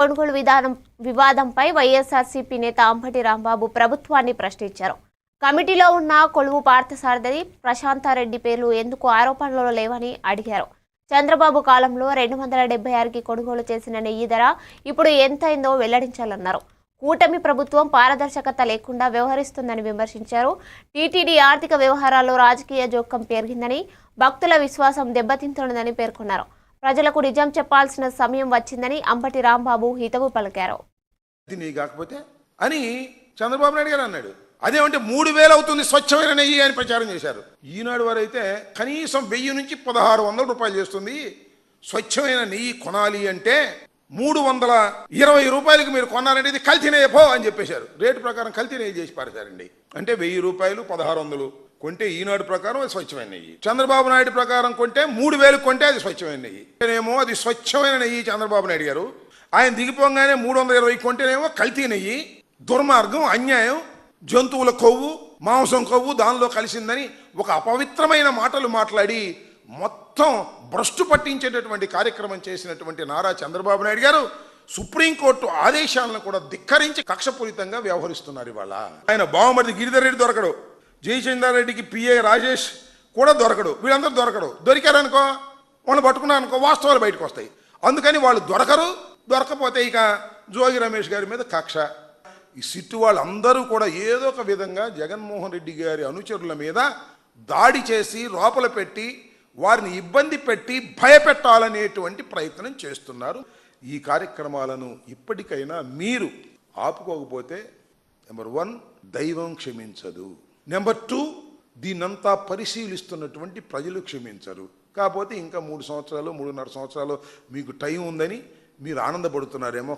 కొనుగోలు విధానం వివాదంపై వైఎస్ఆర్సీపీ నేత అంబటి రాంబాబు ప్రభుత్వాన్ని ప్రశ్నించారు. కమిటీలో ఉన్న కొలువు పార్థసారథి ప్రశాంతారెడ్డి పేర్లు ఎందుకు ఆరోపణలు లేవని అడిగారు. చంద్రబాబు కాలంలో రెండు వందల డెబ్బై ఆరుకి కొనుగోలు చేసిన నెయ్యి ధర ఇప్పుడు ఎంతైందో వెల్లడించాలన్నారు. కూటమి ప్రభుత్వం పారదర్శకత లేకుండా వ్యవహరిస్తుందని విమర్శించారు. టీటీడీ ఆర్థిక వ్యవహారాల్లో రాజకీయ జోక్యం పెరిగిందని భక్తుల విశ్వాసం దెబ్బతింటున్నదని పేర్కొన్నారు. ప్రజలకు నిజం చెప్పాల్సిన సమయం వచ్చిందని అంబటి రాంబాబు హితవు పలికారు. ఇది కాకపోతే అని చంద్రబాబు నాయుడు గారు అన్నాడు. అదేమంటే మూడు వేలు అవుతుంది స్వచ్ఛమైన నెయ్యి అని ప్రచారం చేశారు. ఈనాడు వారు అయితే కనీసం వెయ్యి నుంచి పదహారు వందల రూపాయలు చేస్తుంది. స్వచ్ఛమైన నెయ్యి కొనాలి అంటే మూడు వందల ఇరవై రూపాయలకి మీరు కొన్నారంటే ఇది కల్తీ నెయ్యి పో అని చెప్పేశారు. రేటు ప్రకారం కల్తీ నెయ్యి చేసి పారేశారండి. అంటే వెయ్యి రూపాయలు పదహారు వందలు కొంటే ఈనాడు ప్రకారం అది స్వచ్ఛమైన నెయ్యి. చంద్రబాబు నాయుడు ప్రకారం కొంటే మూడు వేలు కొంటే అది స్వచ్ఛమైన నెయ్యి. నేనేమో అది స్వచ్ఛమైన నెయ్యి చంద్రబాబు నాయుడు గారు. ఆయన దిగిపోగానే మూడు వందల ఇరవై కొంటేనేమో కల్తీ నెయ్యి. దుర్మార్గం అన్యాయం జంతువుల కొవ్వు మాంసం కొవ్వు దానిలో కలిసిందని ఒక అపవిత్రమైన మాటలు మాట్లాడి మొత్తం భ్రష్టు పట్టించేటటువంటి కార్యక్రమం చేసినటువంటి నారా చంద్రబాబు నాయుడు గారు సుప్రీంకోర్టు ఆదేశాలను కూడా ధిక్కరించి కక్షపూరితంగా వ్యవహరిస్తున్నారు ఇవాళ. ఆయన బావమరిది గిరిధర్ రెడ్డి దొరకడు. జయచంద్ర రెడ్డికి పిఏ రాజేష్ కూడా దొరకడు. వీళ్ళందరూ దొరకడు. దొరికారనుకో వాళ్ళు పట్టుకున్నారనుకో వాస్తవాలు బయటకు వస్తాయి. అందుకని వాళ్ళు దొరకరు. దొరకపోతే ఇక జోగి రమేష్ గారి మీద కక్ష. ఈ సిట్టు వాళ్ళందరూ కూడా ఏదో ఒక విధంగా జగన్మోహన్ రెడ్డి గారి అనుచరుల మీద దాడి చేసి లోపల పెట్టి వారిని ఇబ్బంది పెట్టి భయపెట్టాలనేటువంటి ప్రయత్నం చేస్తున్నారు. ఈ కార్యక్రమాలను ఇప్పటికైనా మీరు ఆపుకోకపోతే నెంబర్ వన్ దైవం క్షమించదు. నెంబర్ టూ దీన్నంతా పరిశీలిస్తున్నటువంటి ప్రజలు క్షమించరు. కాకపోతే ఇంకా మూడు సంవత్సరాలు మూడున్నర సంవత్సరాలు మీకు టైం ఉందని మీరు ఆనందపడుతున్నారేమో.